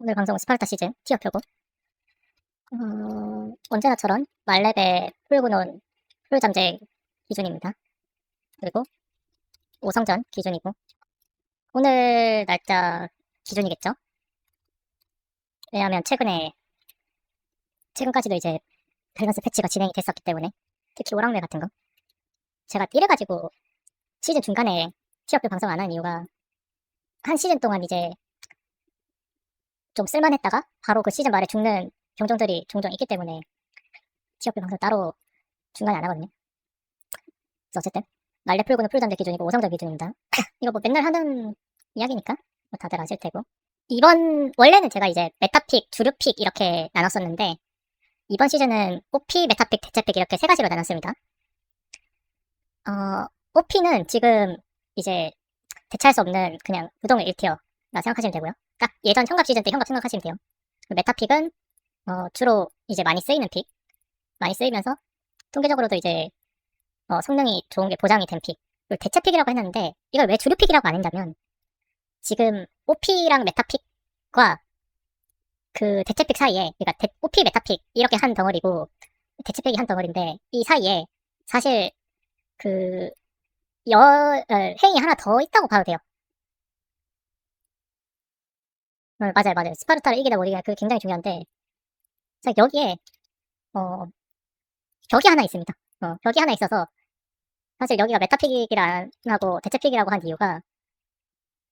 오늘 방송은 스파르타 시즌 티어 표고 어, 언제나처럼 말렙의 풀구논 풀잠재 기준입니다. 그리고 오성전 기준이고 오늘 날짜 기준이겠죠? 왜냐하면 최근에 최근까지도 이제 밸런스 패치가 진행이 됐었기 때문에 특히 오락매 같은 거 제가 이래가지고 시즌 중간에 티어표 방송 안 한 이유가 한 시즌 동안 이제 좀 쓸만했다가 바로 그 시즌 말에 죽는 경종들이 종종 있기 때문에 티어표 방송 따로 중간에 안 하거든요. 그래서 어쨌든 말레 풀고는 풀잠재 기준이고 오성적 기준입니다. 이거 뭐 맨날 하는 이야기니까 뭐 다들 아실 테고 이번 원래는 제가 이제 메타픽, 주류픽 이렇게 나눴었는데 이번 시즌은 OP, 메타픽, 대체픽 이렇게 세 가지로 나눴습니다. 어, OP는 지금 이제 대체할 수 없는 그냥 무동의 1티어라 생각하시면 되고요. 딱 예전 현갑 시즌 때 현갑 생각하시면 돼요. 그 메타픽은 어, 주로 이제 많이 쓰이는 픽, 많이 쓰이면서 통계적으로도 이제 어, 성능이 좋은 게 보장이 된 픽. 그리고 대체 픽이라고 했는데 이걸 왜 주류 픽이라고 안 한다면 지금 OP랑 메타픽과 그 대체 픽 사이에 그러니까 대, OP 메타픽 이렇게 한 덩어리고 대체 픽이 한 덩어리인데 이 사이에 사실 그 여, 어, 행이 하나 더 있다고 봐도 돼요. 어, 맞아요, 맞아요. 스파르타를 이기다 보니까 그게 굉장히 중요한데, 자, 여기에, 어, 벽이 하나 있습니다. 어, 벽이 하나 있어서, 사실 여기가 메타픽이라 안 하고 대체픽이라고 한 이유가,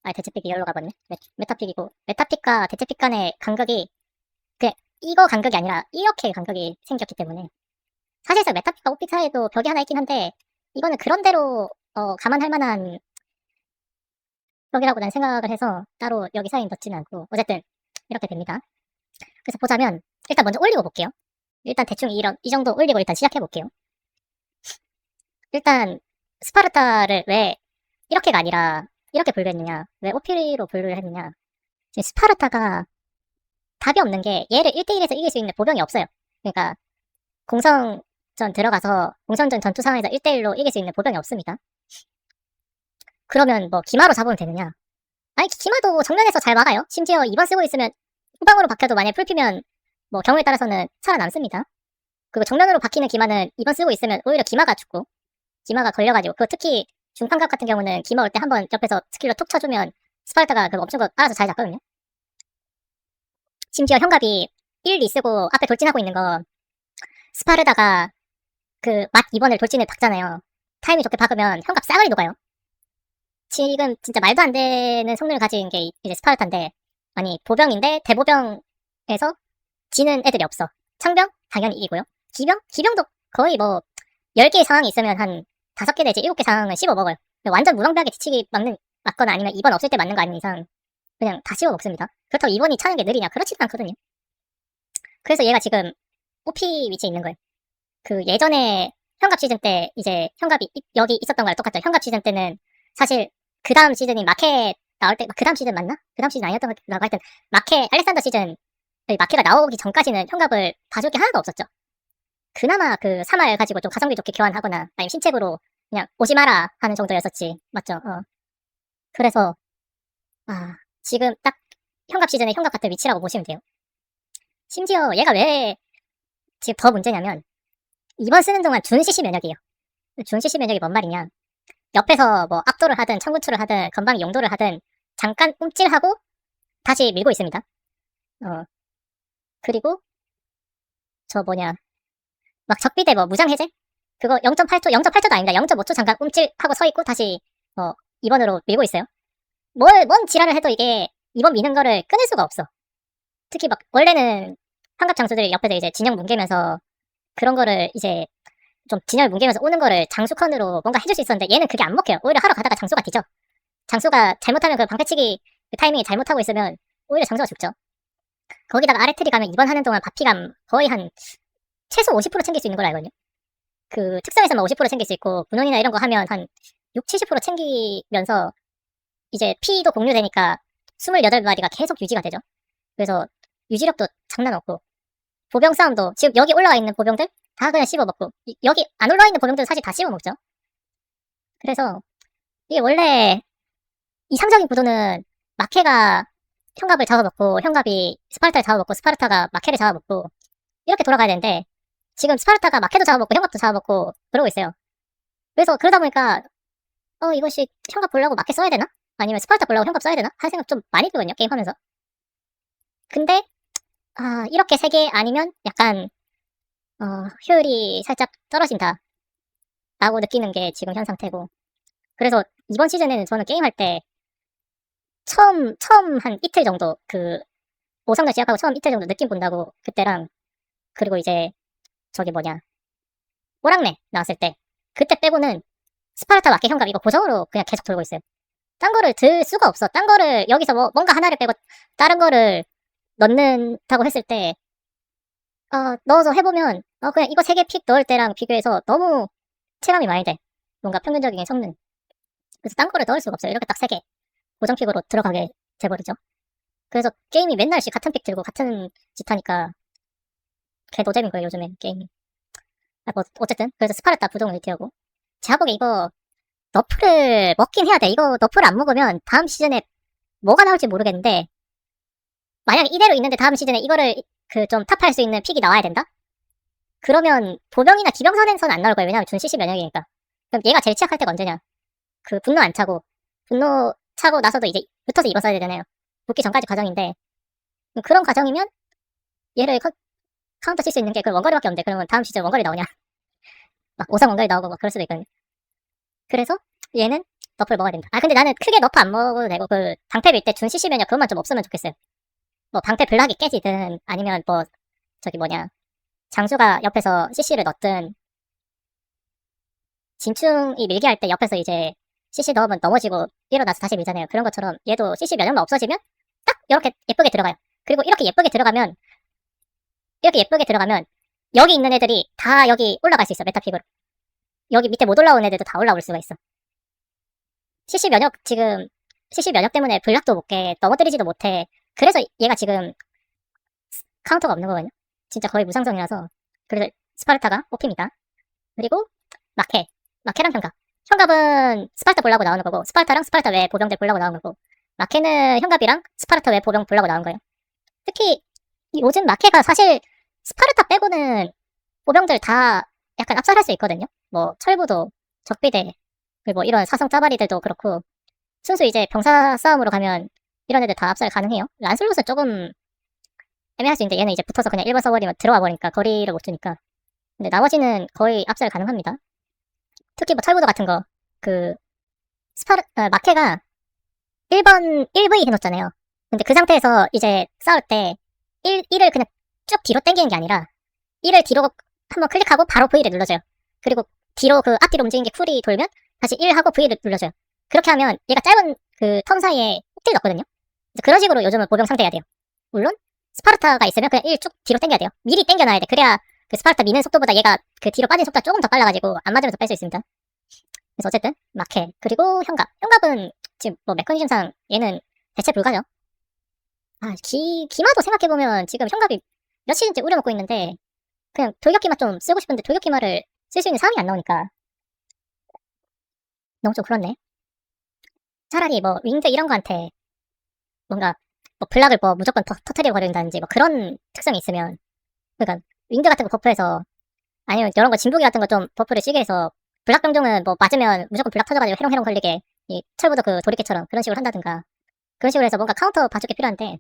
아, 대체픽이 열로 가버렸네. 메, 메타픽이고, 메타픽과 대체픽 간의 간격이, 그, 이거 간격이 아니라, 이렇게 간격이 생겼기 때문에, 사실상 메타픽과 오픽 사이에도 벽이 하나 있긴 한데, 이거는 그런대로, 어, 감안할 만한 벽이라고 난 생각을 해서 따로 여기 사이에 넣지는 않고 어쨌든 이렇게 됩니다. 그래서 보자면 일단 먼저 올리고 볼게요. 일단 대충 이런 이 정도 올리고 일단 시작해 볼게요. 일단 스파르타를 왜 이렇게가 아니라 이렇게 분류했느냐? 왜 오피리로 분류를 했느냐? 지금 스파르타가 답이 없는 게 얘를 1대1에서 이길 수 있는 보병이 없어요. 그러니까 공성전 들어가서 공성전 전투 상황에서 1대1로 이길 수 있는 보병이 없습니다. 그러면 뭐 기마로 잡으면 되느냐? 아니 기마도 정면에서 잘 막아요. 심지어 2번 쓰고 있으면 후방으로 박혀도 만약에 풀피면 뭐 경우에 따라서는 살아남습니다. 그리고 정면으로 박히는 기마는 2번 쓰고 있으면 오히려 기마가 죽고 기마가 걸려가지고 그 특히 중판각 같은 경우는 기마 올 때 한 번 옆에서 스킬로 톡 쳐주면 스파르타가 그거 엄청 거 알아서 잘 잡거든요. 심지어 현갑이 1, 2 쓰고 앞에 돌진하고 있는 거 스파르다가 그 맛 2번을 돌진을 박잖아요. 타이밍 좋게 박으면 현갑 싸그리 녹아요. 지금 진짜 말도 안 되는 성능을 가진 게 이제 스파르타인데 아니 보병인데 대보병에서 지는 애들이 없어. 창병? 당연히 이기고요. 기병? 기병도 거의 뭐 10개의 상황이 있으면 한 5개 내지 7개 상황은 씹어 먹어요. 완전 무방비하게 뒤치기 맞는 맞거나 아니면 2번 없을 때 맞는 거 아닌 이상 그냥 다 씹어 먹습니다. 그렇다고 2번이 차는 게 느리냐? 그렇지도 않거든요. 그래서 얘가 지금 OP 위치에 있는 거예요. 그 예전에 현갑 시즌 때 이제 현갑이 이- 여기 있었던 거랑 똑같죠 현갑 시즌 때는 사실 그 다음 시즌이 마켓 나올 때, 그 다음 시즌 맞나? 그 다음 시즌 아니었던 거라고 하여튼, 마켓, 알렉산더 시즌, 그 마켓가 나오기 전까지는 현갑을 봐줄 게 하나도 없었죠. 그나마 그 3알 가지고 좀 가성비 좋게 교환하거나, 아니면 신책으로 그냥 오지 마라 하는 정도였었지. 맞죠? 어. 그래서, 아, 지금 딱 현갑 시즌의 현갑 같은 위치라고 보시면 돼요. 심지어 얘가 왜 지금 더 문제냐면, 이번 쓰는 동안 준시시 면역이에요. 준시시 면역이 뭔 말이냐? 옆에서 뭐 압도를 하든 청구추를 하든 건방이 용도를 하든 잠깐 움찔하고 다시 밀고 있습니다. 어 그리고 저 뭐냐 막 적비대 뭐 무장 해제 그거 0.8초 0.8초도 아닙니다. 0.5초 잠깐 움찔하고 서 있고 다시 어 2번으로 밀고 있어요. 뭘 뭔 지랄을 해도 이게 2번 미는 거를 끊을 수가 없어. 특히 막 원래는 환갑 장수들이 옆에서 이제 진영 뭉개면서 그런 거를 이제 좀 진영을 뭉개면서 오는 거를 장수컨으로 뭔가 해줄 수 있었는데 얘는 그게 안 먹혀요. 오히려 하러 가다가 장수가 뒤져. 장수가 잘못하면 그 방패치기 그 타이밍이 잘못하고 있으면 오히려 장수가 죽죠. 거기다가 아래 트리 가면 이번 하는 동안 바피감 거의 한 최소 50% 챙길 수 있는 걸로 알거든요. 그 특성에서만 50% 챙길 수 있고 분원이나 이런 거 하면 한 6, 70% 챙기면서 이제 피도 공유되니까 28마리가 계속 유지가 되죠. 그래서 유지력도 장난 없고 보병 싸움도 지금 여기 올라와 있는 보병들 다 그냥 씹어 먹고 이- 여기 안 올라와 있는 보병들은 사실 다 씹어 먹죠. 그래서 이게 원래 이상적인 구도는 마케가 현갑을 잡아먹고 현갑이 스파르타를 잡아먹고 스파르타가 마케를 잡아먹고 이렇게 돌아가야 되는데 지금 스파르타가 마케도 잡아먹고 현갑도 잡아먹고 그러고 있어요. 그래서 그러다 보니까 어 이것이 현갑 보려고 마케 써야 되나? 아니면 스파르타 보려고 현갑 써야 되나? 할 생각 좀 많이 들거든요 게임하면서. 근데 아 이렇게 세 개 아니면 약간 어 효율이 살짝 떨어진다 라고 느끼는 게 지금 현 상태고 그래서 이번 시즌에는 저는 게임할 때 처음 처음 한 이틀 정도 그 오성전 시작하고 처음 이틀 정도 느낌 본다고 그때랑 그리고 이제 저기 뭐냐 오락내 나왔을 때 그때 빼고는 스파르타 마케 현갑 이거 고정으로 그냥 계속 돌고 있어요. 딴 거를 들 수가 없어. 딴 거를 여기서 뭐 뭔가 하나를 빼고 다른 거를 넣는다고 했을 때 어, 넣어서 해보면 어, 그냥 이거 세 개 픽 넣을 때랑 비교해서 너무 체감이 많이 돼. 뭔가 평균적인 성능. 그래서 딴 거를 넣을 수가 없어요. 이렇게 딱 세 개. 고정 픽으로 들어가게 돼버리죠. 그래서 게임이 맨날씩 같은 픽 들고 같은 짓 하니까 개 노잼인 거예요, 요즘에 게임이. 아, 뭐, 어쨌든. 그래서 스파르타 부동을 1티하고. 제가 보기에 이거 너프를 먹긴 해야 돼. 이거 너프를 안 먹으면 다음 시즌에 뭐가 나올지 모르겠는데 만약에 이대로 있는데 다음 시즌에 이거를 그 좀 탑할 수 있는 픽이 나와야 된다? 그러면 보병이나 기병선에서는 안 나올 거예요. 왜냐면 준 CC 면역이니까. 그럼 얘가 제일 취약할 때가 언제냐? 그 분노 안 차고 분노 차고 나서도 이제 붙어서 입어 써야 되잖아요. 붙기 전까지 과정인데 그런 과정이면 얘를 커- 카운터 칠 수 있는 게 그 원거리밖에 없는데 그러면 다음 시즌 원거리 나오냐? 막 오상 원거리 나오고 막 그럴 수도 있거든요. 그래서 얘는 너프를 먹어야 된다. 아 근데 나는 크게 너프 안 먹어도 되고 그 방패 밀 때준 CC 면역 그것만 좀 없으면 좋겠어요. 뭐 방패 블락이 깨지든 아니면 뭐 저기 뭐냐 장수가 옆에서 CC를 넣든 진충이 밀게 할 때 옆에서 이제 CC 넣으면 넘어지고 일어나서 다시 밀잖아요. 그런 것처럼 얘도 CC 면역만 없어지면 딱 이렇게 예쁘게 들어가요. 그리고 이렇게 예쁘게 들어가면 이렇게 예쁘게 들어가면 여기 있는 애들이 다 여기 올라갈 수 있어 메타픽으로. 여기 밑에 못 올라온 애들도 다 올라올 수가 있어. CC 면역 지금 CC 면역 때문에 블락도 못 깨, 넘어뜨리지도 못해. 그래서 얘가 지금 카운터가 없는 거거든요. 진짜 거의 무상성이라서 그래서 스파르타가 뽑힙니다. 그리고 마케, 마케랑 현갑. 현갑은 스파르타 보려고 나오는 거고 스파르타랑 스파르타 외 보병들 보려고 나오는 거고 마케는 현갑이랑 스파르타 외 보병 보려고 나온 거예요. 특히 이 요즘 마케가 사실 스파르타 빼고는 보병들 다 약간 압살할 수 있거든요. 뭐 철부도 적비대 그리고 뭐 이런 사성 짜바리들도 그렇고 순수 이제 병사 싸움으로 가면 이런 애들 다 압살 가능해요. 란슬롯은 조금 애매할 수 있는데 얘는 이제 붙어서 그냥 1번 써버리면 들어와 버리니까 거리를 못 주니까 근데 나머지는 거의 압살 가능합니다. 특히 뭐 철부도 같은 거 그 스파르 어, 마케가 1번 1V 해놓잖아요. 근데 그 상태에서 이제 싸울 때 1, 1을 그냥 쭉 뒤로 당기는 게 아니라 1을 뒤로 한번 클릭하고 바로 V를 눌러줘요. 그리고 뒤로 그 앞뒤로 움직이는 게 쿨이 돌면 다시 1하고 V를 눌러줘요. 그렇게 하면 얘가 짧은 그 턴 사이에 훅딜 넣거든요. 그런 식으로 요즘은 보병 상대해야 돼요. 물론 스파르타가 있으면 그냥 1 쭉 뒤로 당겨야 돼요. 미리 당겨놔야 돼. 그래야 그 스파르타 미는 속도보다 얘가 그 뒤로 빠진 속도가 조금 더 빨라가지고 안 맞으면서 뺄 수 있습니다. 그래서 어쨌든 마케 그리고 현갑. 현갑은 지금 뭐 메커니즘상 얘는 대체 불가죠. 아 기, 기마도 생각해보면 지금 현갑이 몇 시즌째 우려먹고 있는데 그냥 돌격기마 좀 쓰고 싶은데 돌격기마를 쓸 수 있는 상황이 안 나오니까 너무 좀 그렇네. 차라리 뭐 윙드 이런 거한테 뭔가 뭐 블락을 뭐 무조건 터, 터트려 버린다든지 뭐 그런 특성이 있으면 그러니까 윙드 같은 거 버프해서 아니면 이런 거 진부기 같은 거 좀 버프를 시게 해서 블락 병종은 뭐 맞으면 무조건 블락 터져가지고 해롱해롱 걸리게 이 철부도 그 도리깨처럼 그런 식으로 한다든가 그런 식으로 해서 뭔가 카운터 봐줄 게 필요한데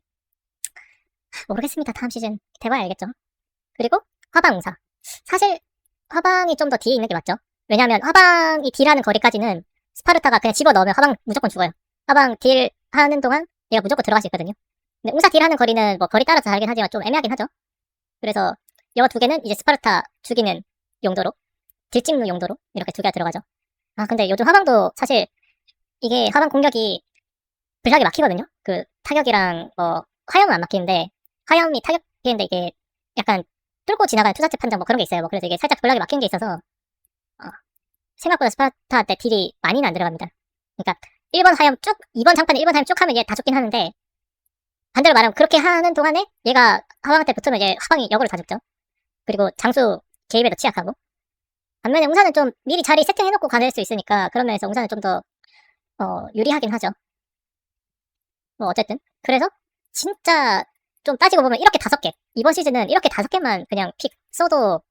모르겠습니다. 다음 시즌 돼봐야 알겠죠? 그리고 화방응사. 사실 화방이 좀 더 뒤에 있는 게 맞죠? 왜냐면 화방이 딜하는 거리까지는 스파르타가 그냥 집어넣으면 화방 무조건 죽어요. 화방 딜 하는 동안 얘가 무조건 들어갈 수 있거든요. 근데 웅사 딜하는 거리는 뭐 거리 따라서 다르긴 하지만 좀 애매하긴 하죠. 그래서 요두 개는 이제 스파르타 죽이는 용도로 딜 찍는 용도로 이렇게 두 개가 들어가죠. 아 근데 요즘 화방도 사실 이게 화방 공격이 블락이 막히거든요. 그 타격이랑 뭐 화염은 안 막히는데 화염이 타격인데 이게 약간 뚫고 지나가는 투자체 판정 뭐 그런 게 있어요. 뭐 그래서 이게 살짝 블락이 막힌 게 있어서 어, 생각보다 스파르타 때 딜이 많이는 안 들어갑니다. 그러니까 1번 화염 쭉 2번 장판에 1번 화염 쭉 하면 얘 다 죽긴 하는데 반대로 말하면 그렇게 하는 동안에 얘가 화방한테 붙으면 이제 화방이 역으로 다 죽죠. 그리고 장수 개입에도 취약하고. 반면에 웅사는 좀 미리 자리 세팅해놓고 가낼 수 있으니까 그런 면에서 웅사는 좀 더 어, 유리하긴 하죠. 뭐 어쨌든 그래서 진짜 좀 따지고 보면 이렇게 다섯 개 이번 시즌은 이렇게 다섯 개만 그냥 픽 써도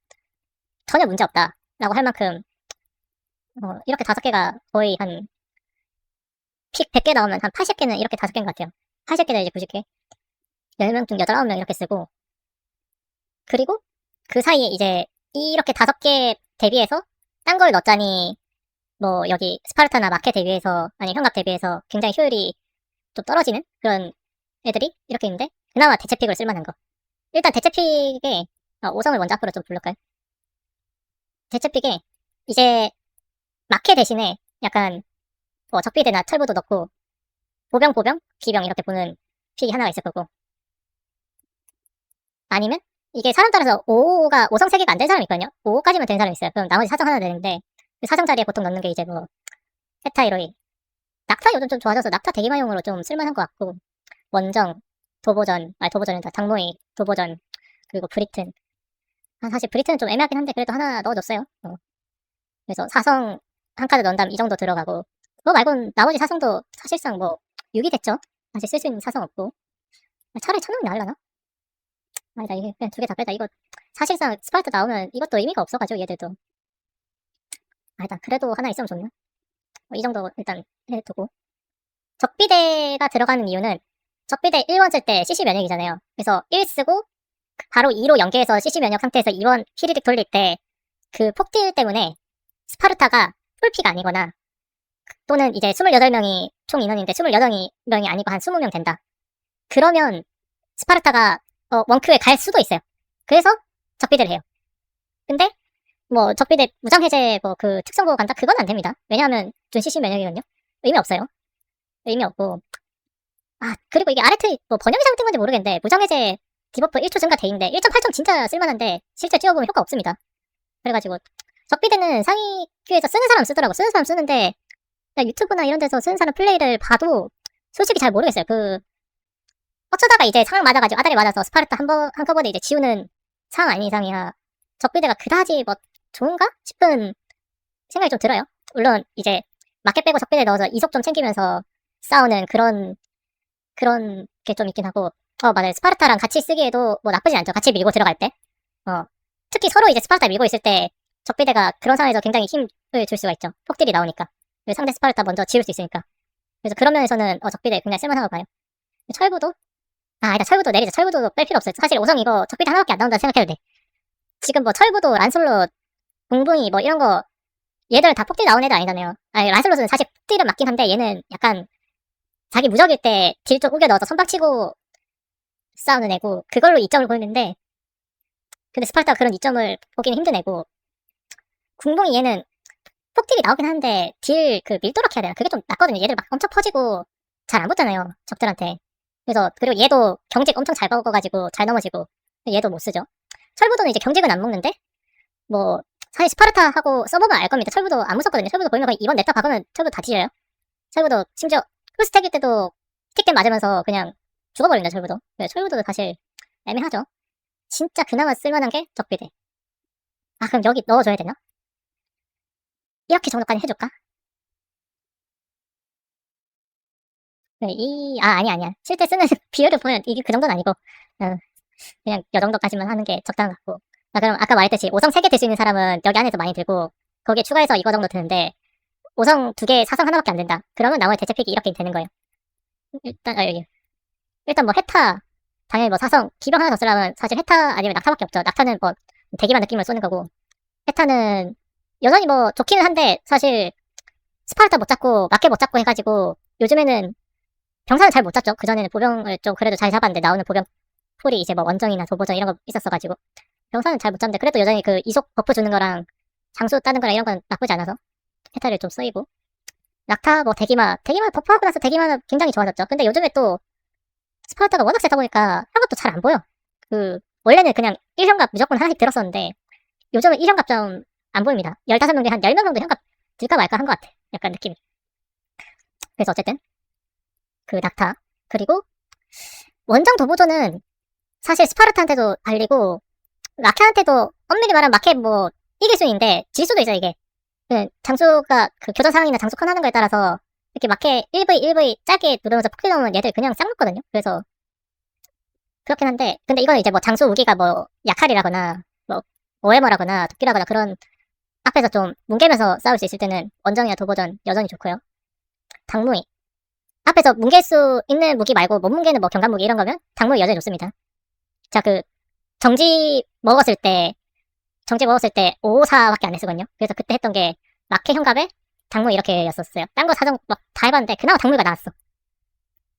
전혀 문제 없다라고 할 만큼 어, 이렇게 다섯 개가 거의 한 픽 100개 나오면 한 80개는 이렇게 다섯 개인 것 같아요. 80개는 이제 90개. 10명 중 8, 9명 이렇게 쓰고 그리고 그 사이에 이제 이렇게 다섯 개 대비해서 딴 걸 넣자니 뭐 여기 스파르타나 마켓 대비해서 아니 현각 대비해서 굉장히 효율이 좀 떨어지는 그런 애들이 이렇게 있는데 그나마 대체픽을 쓸만한 거. 일단 대체픽에 어, 5성을 먼저 앞으로 좀 부를까요? 대체픽에 이제 마켓 대신에 약간 뭐 적비대나 철부도 넣고 보병 보병 기병 이렇게 보는 픽이 하나가 있을 거고 아니면 이게 사람 따라서 5가 5성 3개가 안 된 사람이 있거든요. 5까지만 된 사람이 있어요. 그럼 나머지 사성 하나 되는데 그 사성 자리에 보통 넣는 게 이제 뭐 헤타이로이 낙타 요즘 좀 좋아져서 낙타 대기마용으로 좀 쓸만한 것 같고 원정 도보전 아니 도보전이다 장모이 도보전 그리고 브리튼 아, 사실 브리튼은 좀 애매하긴 한데 그래도 하나 넣어줬어요. 어. 그래서 사성 한 카드 넣은 다음 이 정도 들어가고 그거 말고는 나머지 사성도 사실상 뭐 6이 됐죠. 사실 쓸수 있는 사성 없고 차라리 천원이 나으려나? 아니다 이게 그냥 두 개 다 빼다 이거 사실상 스파르타 나오면 이것도 의미가 없어가지고 얘들도 아니다 그래도 하나 있으면 좋나? 어, 이 정도 일단 해두고 적비대가 들어가는 이유는 적비대 1원 쓸 때 CC 면역이잖아요. 그래서 1 쓰고 바로 2로 연계해서 CC 면역 상태에서 2원 히리릭 돌릴 때 그 폭딜 때문에 스파르타가 풀피가 아니거나 또는 이제 28명이 총 인원인데 28명이 아니고 한 20명 된다. 그러면 스파르타가 어, 원큐에 갈 수도 있어요. 그래서 적비대를 해요. 근데 뭐 적비대 무장 해제 뭐 그 특성 보고 간다 그건 안 됩니다. 왜냐하면 준 CC 면역이거든요. 의미 없어요. 의미 없고 아 그리고 이게 아레트 뭐 번역이 잘못된 건지 모르겠는데 무장 해제 디버프 1초 증가 대인데 1.8점 진짜 쓸만한데 실제 찍어보면 효과 없습니다. 그래가지고 적비대는 상위 큐에서 쓰는 사람 쓰더라고 쓰는 사람 쓰는데 유튜브나 이런 데서 쓰는 사람 플레이를 봐도 솔직히 잘 모르겠어요. 그 어쩌다가 이제 상황 맞아가지고 아다리 맞아서 스파르타 한번 한꺼번에 이제 지우는 상황 아닌 이상이야 적비대가 그다지 뭐 좋은가 싶은 생각이 좀 들어요. 물론 이제 마켓 빼고 적비대 넣어서 이속 좀 챙기면서 싸우는 그런 그런 게 좀 있긴 하고 어 맞아요 스파르타랑 같이 쓰기에도 뭐 나쁘지 않죠. 같이 밀고 들어갈 때. 어 특히 서로 이제 스파르타 밀고 있을 때 적비대가 그런 상황에서 굉장히 힘을 줄 수가 있죠. 폭딜이 나오니까. 상대 스파르타 먼저 지울 수 있으니까. 그래서 그런 면에서는 어, 적비대 굉장히 쓸만하다고 봐요. 철부도 아, 아니다. 철부도 내리자. 철부도 뺄 필요 없어요. 사실 5성 이거 적비대 하나밖에 안 나온다 생각해도 돼. 지금 뭐 철부도 란솔롯, 공붕이 뭐 이런 거 얘들 다 폭딜 나온 애들 아니잖아요. 아니 란솔롯은 사실 폭딜은 맞긴 한데 얘는 약간 자기 무적일 때 딜 좀 우겨 넣어서 선박치고 싸우는 애고 그걸로 이점을 보이는데 근데 스파르타가 그런 이점을 보기는 힘든 애고 궁붕이 얘는 폭딜이 나오긴 하는데 딜 그 밀도록 해야 되나 그게 좀 낫거든요. 얘들 막 엄청 퍼지고 잘 안 붙잖아요. 적들한테. 그래서 그리고 얘도 경직 엄청 잘 먹어가지고 잘 넘어지고 얘도 못 쓰죠. 철부도는 이제 경직은 안 먹는데 뭐 사실 스파르타하고 써보면 알 겁니다. 철부도 안 무섭거든요. 철부도 보이면 그냥 이번 냈다 박으면 철부도 다 뒤져요. 철부도 심지어 풀스택일 때도 스틱 맞으면서 그냥 죽어버립니다. 철부도. 네, 철부도 사실 애매하죠. 진짜 그나마 쓸만한 게 적비대. 아 그럼 여기 넣어줘야 되나? 이렇게 정도까지 해줄까? 네, 이, 아, 아니, 아니야. 실제 쓰는 비율을 보면 이게 그 정도는 아니고, 어, 그냥 요 정도까지만 하는 게 적당한 것 같고. 아, 그럼 아까 말했듯이 5성 3개 들 수 있는 사람은 여기 안에서 많이 들고, 거기에 추가해서 이거 정도 드는데, 5성 2개, 4성 하나밖에 안 된다. 그러면 나머지 대체 픽이 이렇게 되는 거예요. 일단, 아, 여기. 일단 뭐 헤타, 당연히 뭐 4성, 기병 하나 더 쓰려면 사실 헤타 아니면 낙타밖에 없죠. 낙타는 뭐 대기만 느낌을 쏘는 거고, 헤타는 여전히 뭐 좋기는 한데, 사실 스파르타 못 잡고, 마켓 못 잡고 해가지고, 요즘에는 병사는 잘 못 잡죠. 그전에는 보병을 좀 그래도 잘 잡았는데 나오는 보병 풀이 이제 뭐 원정이나 도보정 이런 거 있었어가지고 병사는 잘 못 잡는데 그래도 여전히 그 이속 버프 주는 거랑 장수 따는 거랑 이런 건 나쁘지 않아서 해탈을 좀 쓰이고 낙타 뭐 대기마 대기마 버프하고 나서 대기마는 굉장히 좋아졌죠. 근데 요즘에 또 스파르타가 워낙 세다 보니까 현갑도 잘 안 보여. 그 원래는 그냥 1현갑 무조건 하나씩 들었었는데 요즘은 1현갑 좀 안 보입니다. 15명 중에 한 10명 정도 현갑 들까 말까 한 것 같아. 약간 느낌이. 그래서 어쨌든 그 낙타. 그리고 원정 도보조는 사실 스파르타한테도 발리고 마켓한테도 엄밀히 말하면 마켓 뭐 이길 수 있는데 질 수도 있어요 이게. 그 장수가 그 교전 상황이나 장수 컨 하는 거에 따라서 이렇게 마켓 1V 1V 짧게 누르면서 폭딜 넣으면 얘들 그냥 쌍먹거든요. 그래서 그렇긴 한데 근데 이건 이제 뭐 장수 무기가 뭐 약칼이라거나 뭐 오해머라거나 도끼라거나 그런 앞에서 좀 뭉개면서 싸울 수 있을 때는 원정이나 도보전 여전히 좋고요. 당무이 앞에서 뭉갤 수 있는 무기 말고 못 뭉개는 뭐 경관 무기 이런 거면 당무이 여전히 좋습니다. 자 그 정지 먹었을 때 정지 먹었을 때 554밖에 안 했거든요. 그래서 그때 했던 게 마케 현갑에 당무이 이렇게였었어요. 딴 거 사정 막 다 해봤는데 그나마 당무이가 나왔어.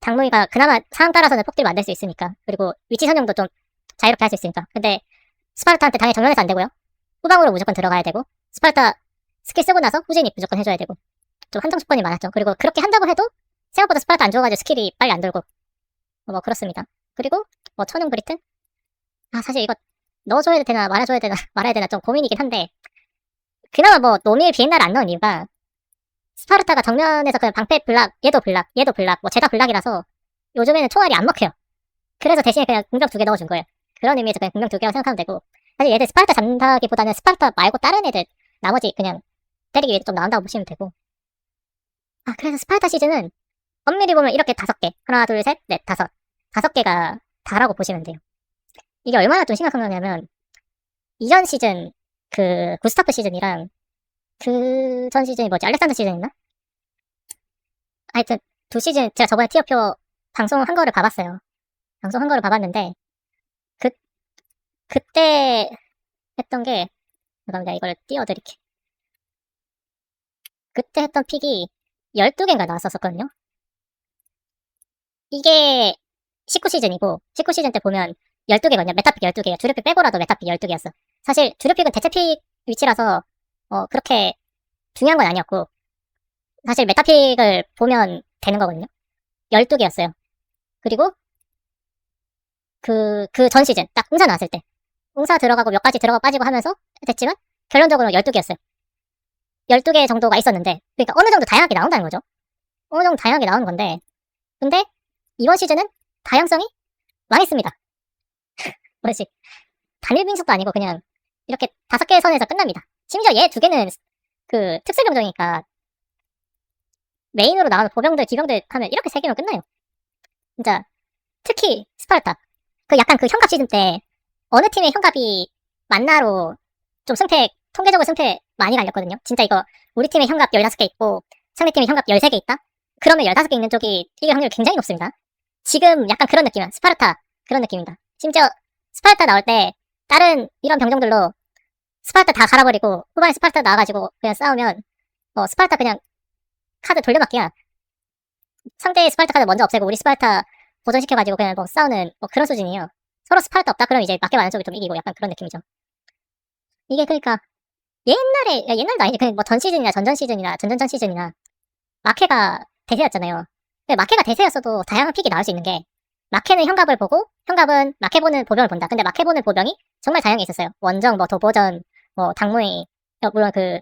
당무이가 그나마 상황 따라서는 폭딜 만들 수 있으니까 그리고 위치 선정도 좀 자유롭게 할 수 있으니까 근데 스파르타한테 당연히 정면에서 안 되고요 후방으로 무조건 들어가야 되고 스파르타 스킬 쓰고 나서 후진이 무조건 해줘야 되고. 좀 한정 조건이 많았죠. 그리고 그렇게 한다고 해도 생각보다 스파르타 안 좋아가지고 스킬이 빨리 안 돌고. 어, 뭐 그렇습니다. 그리고 뭐 천연 브리튼 아 사실 이거 넣어줘야 되나 말아줘야 되나 말아야 되나 좀 고민이긴 한데 그나마 뭐 노밀 비엔나를 안 넣은 이유가 스파르타가 정면에서 그냥 방패 블락, 얘도 블락, 얘도 블락, 뭐 제다 블락이라서 요즘에는 총알이 안 먹혀요. 그래서 대신에 그냥 공격 두 개 넣어준 거예요. 그런 의미에서 그냥 공격 두 개라고 생각하면 되고. 사실 얘들 스파르타 잡는다기보다는 스파르타 말고 다른 애들 나머지 그냥 때리기 위해서 좀 나온다고 보시면 되고 아 그래서 스파르타 시즌은 엄밀히 보면 이렇게 다섯 개 하나 둘 셋 넷 다섯 다섯 개가 다라고 보시면 돼요. 이게 얼마나 좀 심각한 거냐면 이전 시즌 그 구스타프 시즌이랑 그 전 시즌이 뭐지? 알렉산더 시즌이었나? 하여튼 두 시즌 제가 저번에 티어표 방송한 거를 봐봤어요. 방송한 거를 봐봤는데 그 그때 했던 게 잠깐만 내가 이걸 띄워드릴게. 그때 했던 픽이 12개인가 나왔었거든요. 이게 19시즌이고 19시즌 때 보면 12개거든요. 메타픽 12개예요. 주류픽 빼고라도 메타픽 12개였어. 사실 주류픽은 대체픽 위치라서 어, 그렇게 중요한 건 아니었고, 사실 메타픽을 보면 되는 거거든요. 12개였어요. 그리고, 그, 그 전 시즌, 딱 응사 나왔을 때. 응사 들어가고 몇 가지 들어가 빠지고 하면서 됐지만, 결론적으로 12개였어요. 12개 정도가 있었는데, 그러니까 어느 정도 다양하게 나온다는 거죠. 어느 정도 다양하게 나오는 건데, 근데, 이번 시즌은 다양성이 망했습니다. 뭐지? 단일 빙속도 아니고 그냥, 이렇게 다섯 개의 선에서 끝납니다. 심지어 얘 두 개는 그 특수 병정이니까 메인으로 나오는 보병들, 기병들 하면 이렇게 세 개면 끝나요. 진짜 특히 스파르타 그 약간 그 현갑 시즌 때 어느 팀의 현갑이 만나로 좀 승패 통계적으로 승패 많이 갈렸거든요. 진짜 이거 우리 팀의 현갑 15개 있고 상대 팀의 현갑 13개 있다? 그러면 15개 있는 쪽이 이길 확률이 굉장히 높습니다. 지금 약간 그런 느낌이야. 스파르타 그런 느낌입니다. 심지어 스파르타 나올 때 다른 이런 병정들로 스파르타 다 갈아버리고 후반에 스파르타 나와가지고 그냥 싸우면 어 스파르타 그냥 카드 돌려막기야 상대의 스파르타 카드 먼저 없애고 우리 스파르타 보존시켜가지고 그냥 뭐 싸우는 뭐 그런 수준이에요 서로 스파르타 없다 그럼 이제 맞게 많은 쪽이 좀 이기고 약간 그런 느낌이죠 이게 그러니까 옛날에 야, 옛날도 아니지. 그냥 뭐전 시즌이나 전전 시즌이나 전전전 시즌이나 마케가 대세였잖아요. 근데 마케가 대세였어도 다양한 픽이 나올 수 있는 게 마케는 현갑을 보고 현갑은 마케 보는 보병을 본다. 근데 마케 보는 보병이 정말 다양하게 있었어요. 원정 뭐 도보전 뭐 당무이 어, 물론 그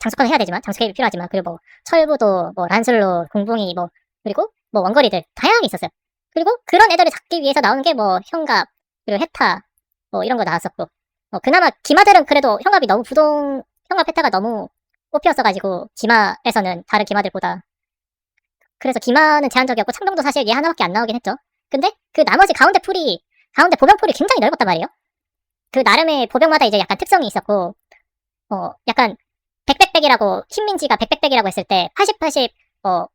장수권 해야 되지만 장수 개입이 필요하지만 그리고 뭐 철부도 뭐 란슬로 공붕이 뭐 그리고 뭐 원거리들 다양하게 있었어요. 그리고 그런 애들을 잡기 위해서 나오는 게 뭐 현갑 그리고 헤타 뭐 이런 거 나왔었고 뭐 그나마 기마들은 그래도 현갑이 너무 부동 현갑 헤타가 너무 뽑혔어가지고 기마에서는 다른 기마들보다 그래서 기마는 제한적이었고 창병도 사실 얘 하나밖에 안 나오긴 했죠. 근데 그 나머지 가운데 풀이 가운데 보병 풀이 굉장히 넓었단 말이에요. 그 나름의 보병마다 이제 약간 특성이 있었고 어 약간 백백백이라고 흰민지가 백백백이라고 했을 때 80, 80, 어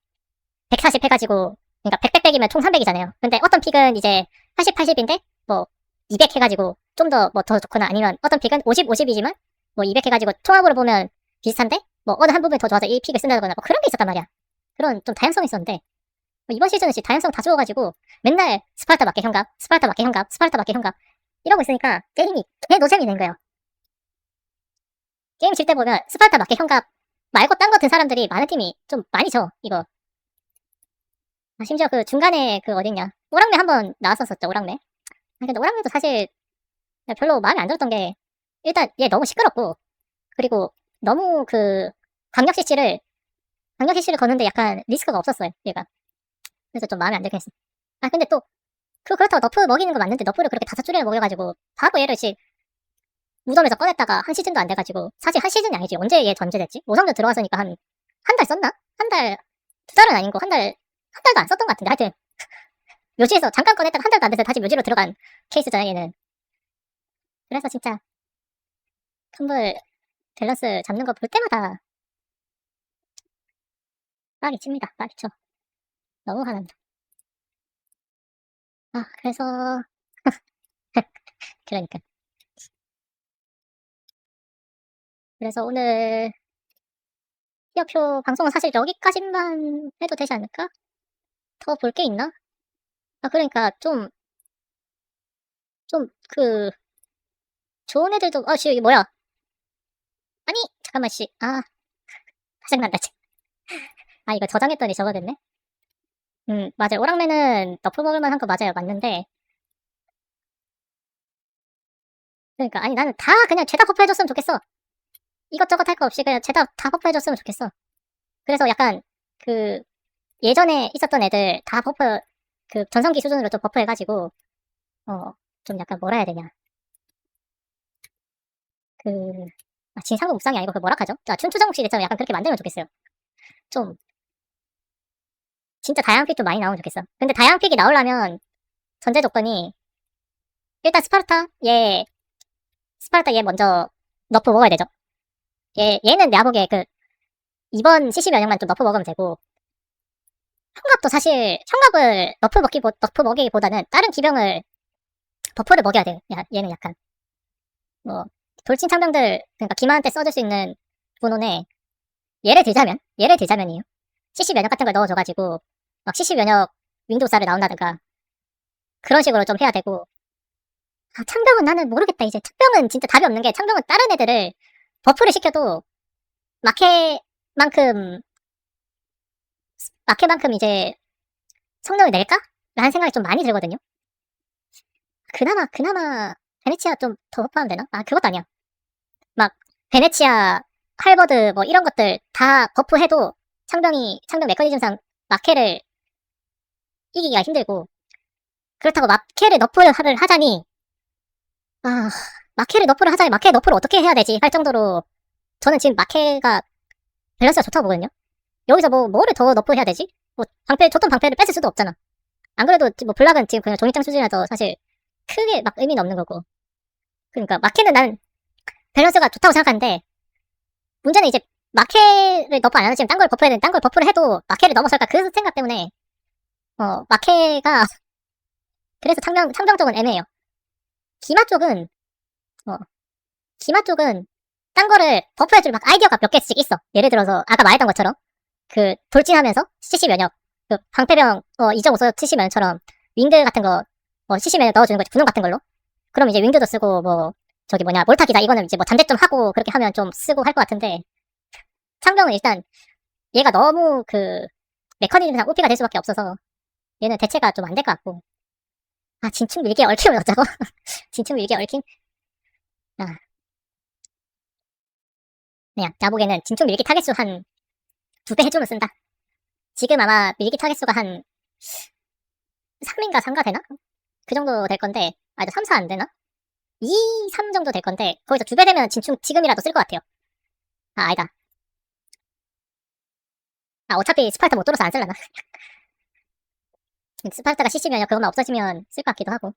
140 해가지고 그러니까 백백백이면 총 300이잖아요. 근데 어떤 픽은 이제 80, 80인데 뭐 200 해가지고 좀 더 뭐 더 좋거나 아니면 어떤 픽은 50, 50이지만 뭐 200 해가지고 총합으로 보면 비슷한데 뭐 어느 한 부분이 더 좋아서 이 픽을 쓴다거나 뭐 그런 게 있었단 말이야. 그런 좀 다양성이 있었는데 뭐 이번 시즌은 진짜 다양성 다 주어가지고 맨날 스파르타 맞게 현갑, 스파르타 맞게 현갑, 스파르타 맞게 현갑 이러고 있으니까 게임이 개 노잼이 된 거예요. 게임 질 때 보면 스파르타 맞게 현갑 말고 딴 거 든 사람들이 많은 팀이 좀 많이 져 이거. 아, 심지어 그 중간에 그 어딨냐 오랑매 한 번 나왔었었죠 오랑매. 아 근데 오랑매도 사실 별로 마음에 안 들었던 게 일단 얘 너무 시끄럽고 그리고 너무 그 강력 CC를 강력 CC를 거는데 약간 리스크가 없었어요 얘가. 그래서 좀 마음에 안 들긴 했어. 아 근데 또 그 그렇다고 너프 먹이는 거 맞는데 너프를 그렇게 다섯 줄에 먹여가지고 바보 얘를 지 무덤에서 꺼냈다가 한 시즌도 안 돼가지고 사실 한 시즌이 아니지 언제 얘 전제됐지? 오성도 들어왔으니까 한 한 달 썼나? 한 달 두 달은 아닌 거 한 달 한 달도 안 썼던 것 같은데 하여튼 묘지에서 잠깐 꺼냈다가 한 달도 안 돼서 다시 묘지로 들어간 케이스잖아요, 얘는. 그래서 진짜 텀블 밸런스 잡는 거 볼 때마다 빡이 칩니다. 빡이 쳐. 너무 화난다. 아, 그래서 그러니까. 그래서 오늘 티어표 방송은 사실 여기까지만 해도 되지 않을까? 더 볼 게 있나? 아, 그러니까 좀, 좀, 그, 좋은 애들도, 아, 씨, 이게 뭐야? 아니, 잠깐만, 씨. 아, 짜증난다, 쟤. 아, 이거 저장했더니 저거 됐네? 음, 맞아요. 오락맨은 너프 먹을만 한 거 맞아요. 맞는데. 그러니까, 아니, 나는 다 그냥 죄다 버프해줬으면 좋겠어. 이것저것 할 거 없이 그냥 죄다 다 버프해줬으면 좋겠어. 그래서 약간, 그, 예전에 있었던 애들 다 버프, 그, 전성기 수준으로 좀 버프해가지고, 어, 좀 약간 뭐라 해야 되냐. 그, 아, 진상국 묵상이 아니고 그 뭐라 하죠? 아, 춘추정국 시대처럼 약간 그렇게 만들면 좋겠어요. 좀, 진짜 다양한 픽도 많이 나오면 좋겠어. 근데 다양한 픽이 나오려면 전제 조건이 일단 스파르타 얘 스파르타 얘 먼저 너프 먹어야 되죠. 얘 얘는 내가 보기에 그 이번 CC 면역만 좀 너프 먹으면 되고 현갑도 사실 현갑을 너프 먹기 너프 먹이보다는 다른 기병을 버프를 먹여야 돼요. 야, 얘는 약간 뭐 돌진 창병들 그러니까 기마한테 써줄 수 있는 분원에 예를 들자면 예를 들자면이요. CC 면역 같은 걸 넣어줘가지고 막 CC 면역 윈도우사를 나온다든가 그런 식으로 좀 해야 되고 아, 창병은 나는 모르겠다 이제 창병은 진짜 답이 없는 게 창병은 다른 애들을 버프를 시켜도 마케만큼 마케만큼 이제 성능을 낼까? 라는 생각이 좀 많이 들거든요. 그나마 그나마 베네치아 좀 더 버프하면 되나? 아 그것도 아니야. 막 베네치아, 할버드 뭐 이런 것들 다 버프해도 창병이 창병 메커니즘상 마케를 이기기가 힘들고 그렇다고 마케를 너프를 하자니 아 마케를 너프를 하자니 마케 너프를 어떻게 해야 되지 할 정도로 저는 지금 마케가 밸런스가 좋다고 보거든요. 여기서 뭐 뭐를 더 너프해야 되지? 뭐 방패 줬던 방패를 뺏을 수도 없잖아. 안 그래도 뭐 블락은 지금 그냥 종이장 수준이라서 사실 크게 막 의미는 없는 거고. 그러니까 마케는 난 밸런스가 좋다고 생각하는데 문제는 이제 마케를 너프 안 하는 지금 딴 걸 버프해야 되는 딴걸 버프를 해도 마케를 넘어설까 그 생각 때문에 어 마케가 그래서 창병 창병 쪽은 애매해요. 기마 쪽은 어 기마 쪽은 딴 거를 버프해줄 막 아이디어가 몇 개씩 있어. 예를 들어서 아까 말했던 것처럼 그 돌진하면서 CC 면역 그 방패병 어 2.5소 CC 면역처럼 윙드 같은 거 어, CC 면역 넣어주는 거지 분홍 같은 걸로. 그럼 이제 윙드도 쓰고 뭐 저기 뭐냐 몰타 기자 이거는 이제 뭐 잠재 좀 하고 그렇게 하면 좀 쓰고 할 것 같은데 창병은 일단 얘가 너무 그 메커니즘상 오피가 될 수밖에 없어서 얘는 대체가 좀 안 될 것 같고. 아 진충 밀기에 얽히면 어쩌고 진충 밀기에 얽힘? 아. 그냥 나보기에는 진충 밀기 타겟수 한 두 배 해주면 쓴다. 지금 아마 밀기 타겟수가 한 3인가 3가 되나? 그 정도 될 건데 아니 3, 4 안 되나? 2, 3 정도 될 건데 거기서 두 배 되면 진충 지금이라도 쓸 것 같아요. 아 아니다. 아 어차피 스파르타 못 돌아서 안 쓸라나? 스파르타가 CC 면역 그것만 없어지면 쓸 것 같기도 하고.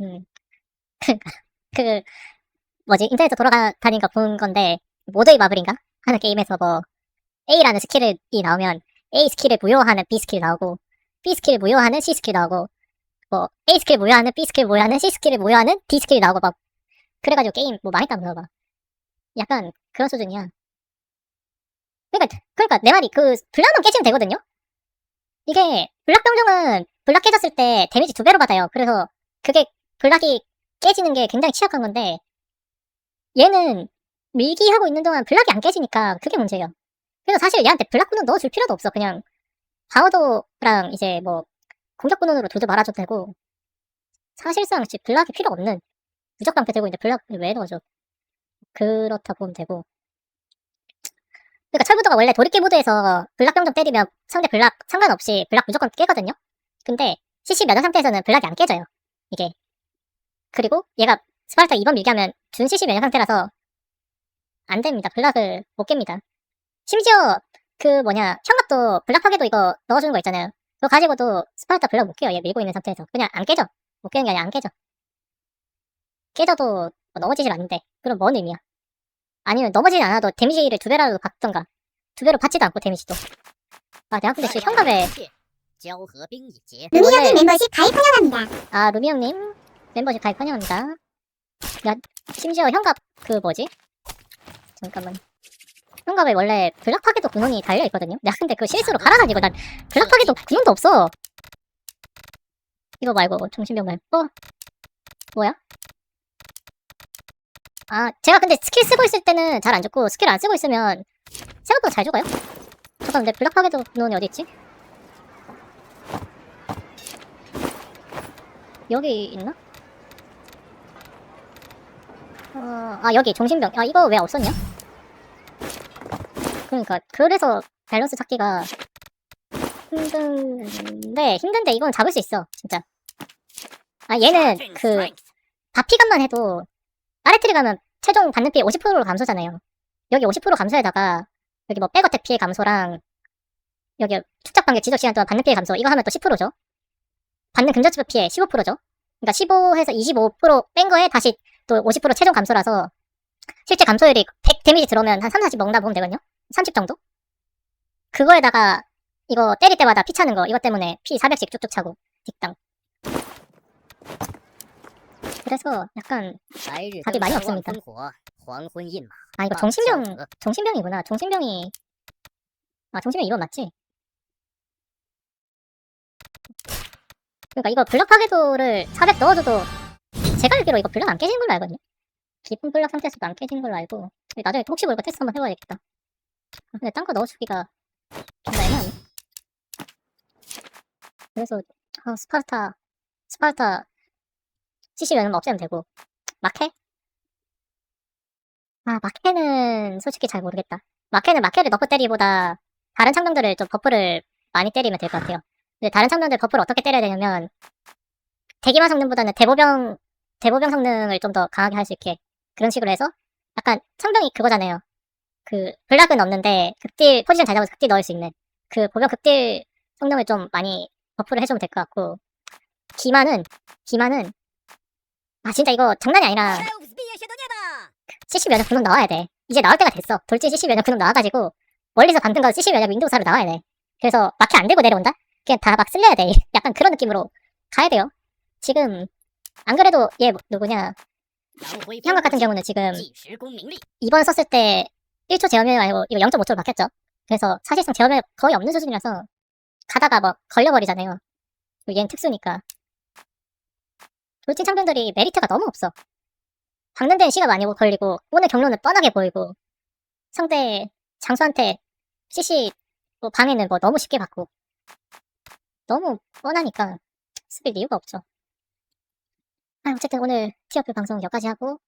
음. 그 뭐지? 인터넷에 돌아다니는 거본 건데 모드의 마블인가? 하는 게임에서 뭐 A라는 스킬이 나오면 A 스킬을 무효하는 B 스킬 나오고 B 스킬을 무효하는 C 스킬 나오고 뭐 A 스킬 무효하는 B 스킬 무효하는 C 스킬을 무효하는 D 스킬이 나오고 막 그래가지고 게임 뭐 망했다면서 막 약간 그런 수준이야 그러니까 그러니까 내 말이 그 블락만 깨지면 되거든요. 이게 블락 병정은 블락 깨졌을 때 데미지 두 배로 받아요. 그래서 그게 블락이 깨지는 게 굉장히 취약한 건데 얘는 밀기하고 있는 동안 블락이 안 깨지니까 그게 문제예요. 그래서 사실 얘한테 블락 군은 넣어줄 필요도 없어. 그냥 방어도랑 이제 뭐 공격 군원으로 둘둘 말아줘도 되고 사실상 블락이 필요 없는 무적 방패 들고 있는데 블락을 왜 넣어줘? 그렇다 보면 되고 그러니까 철부도가 원래 도리깨 모드에서 블락 병정 때리면 상대 블락 상관없이 블락 무조건 깨거든요. 근데 CC 면역 상태에서는 블락이 안 깨져요. 이게. 그리고 얘가 스파르타 2번 밀기하면 준 CC 면역 상태라서 안 됩니다. 블락을 못 깹니다. 심지어 그 뭐냐 현갑도 블락 파괴도 이거 넣어주는 거 있잖아요. 그거 가지고도 스파르타 블럭 못 깨요. 얘 밀고 있는 상태에서. 그냥 안 깨져. 못 깨는 게 아니라 안 깨져. 깨져도 뭐 넘어지질 않는데. 그럼 뭔 의미야? 아니면 넘어지진 않아도 데미지를 두 배라도 받던가. 두 배로 받지도 않고 데미지도. 아, 내가 근데 지금 현갑에. 루미 형님 멤버십 가입 환영합니다. 아, 루미 형님 멤버십 가입 환영합니다. 야, 심지어 현갑 그 뭐지? 잠깐만. 현갑에 원래 블락 파괴도 근원이 달려 있거든요. 내가 근데 그 실수로 갈아가지고 난 블락 파괴도 근원도 없어. 이거 말고 정신병 말고 어? 뭐야? 아, 제가 근데 스킬 쓰고 있을 때는 잘 안 죽고 스킬 안 쓰고 있으면 생각보다 잘 죽어요. 잠깐 근데 블락 파괴도 근원이 어디 있지? 여기 있나? 어, 아 여기 정신병. 아 이거 왜 없었냐? 그러니까 그래서 밸런스 찾기가 힘든데 힘든데 이건 잡을 수 있어 진짜. 아 얘는 그 바피감만 해도 아레트리 가면 최종 받는 피해 50%로 감소잖아요. 여기 50% 감소에다가 여기 뭐 백어택 피해 감소랑 여기 축적 반격 지속 시간 동안 받는 피해 감소 이거 하면 또 10%죠. 받는 금전치부 피해 15%죠. 그러니까 15에서 25%뺀 거에 다시 또 50% 최종 감소라서 실제 감소율이 100 데미지 들어오면 한 3, 40 먹나 보면 되거든요. 30 정도? 그거에다가 이거 때릴 때마다 피 차는 거 이것 때문에 피 400씩 쭉쭉 차고 딕당 그래서 약간 답이 많이 없습니다. 아 이거 정신병 정신병이구나. 정신병이 아 정신병 이거 맞지? 그러니까 이거 블럭 파괴도를 400 넣어줘도 제가 알기로 이거 블럭 안 깨지는 걸로 알거든요? 깊은 블럭 상태에서도 안 깨지는 걸로 알고 나중에 혹시 모르고 테스트 한번 해봐야겠다. 아, 근데 딴 거 넣어주기가 좀 애매하네. 그래서 아, 스파르타 스파르타 CC 면은 없애면 되고 마케? 아 마케는 솔직히 잘 모르겠다. 마케는 마케를 너프 때리보다 다른 창병들을 좀 버프를 많이 때리면 될 것 같아요. 근데 다른 창병들 버프를 어떻게 때려야 되냐면 대기만 성능보다는 대보병 대보병 성능을 좀 더 강하게 할 수 있게 그런 식으로 해서 약간 창병이 그거잖아요. 그 블락은 없는데 극딜 포지션 잘 잡아서 극딜 넣을 수 있는 그 보병 극딜 성능을 좀 많이 버프를 해주면 될 것 같고 기만은 기만은 아 진짜 이거 장난이 아니라 70 면역 분홍 나와야 돼. 이제 나올 때가 됐어. 돌진 70면역 분홍 나와가지고 멀리서 감든 거 70면역 윈도우사로 나와야 돼. 그래서 마켓 안 들고 내려온다? 그냥 다 막 쓸려야 돼. 약간 그런 느낌으로 가야 돼요. 지금 안 그래도 얘 누구냐? 현각 같은 경우는 지금 이번 썼을 때 1초 제어면 말고 이거 0.5초로 바뀌었죠. 그래서 사실상 제어면 거의 없는 수준이라서 가다가 뭐 걸려버리잖아요. 얘는 특수니까. 돌진 창병들이 메리트가 너무 없어. 박는 데는 시간 많이 걸리고 오늘 경로는 뻔하게 보이고 상대 장수한테 CC 뭐 방해는 뭐 너무 쉽게 받고 너무 뻔하니까 쓸 이유가 없죠. 아, 어쨌든 오늘 티어표 방송 여기까지 하고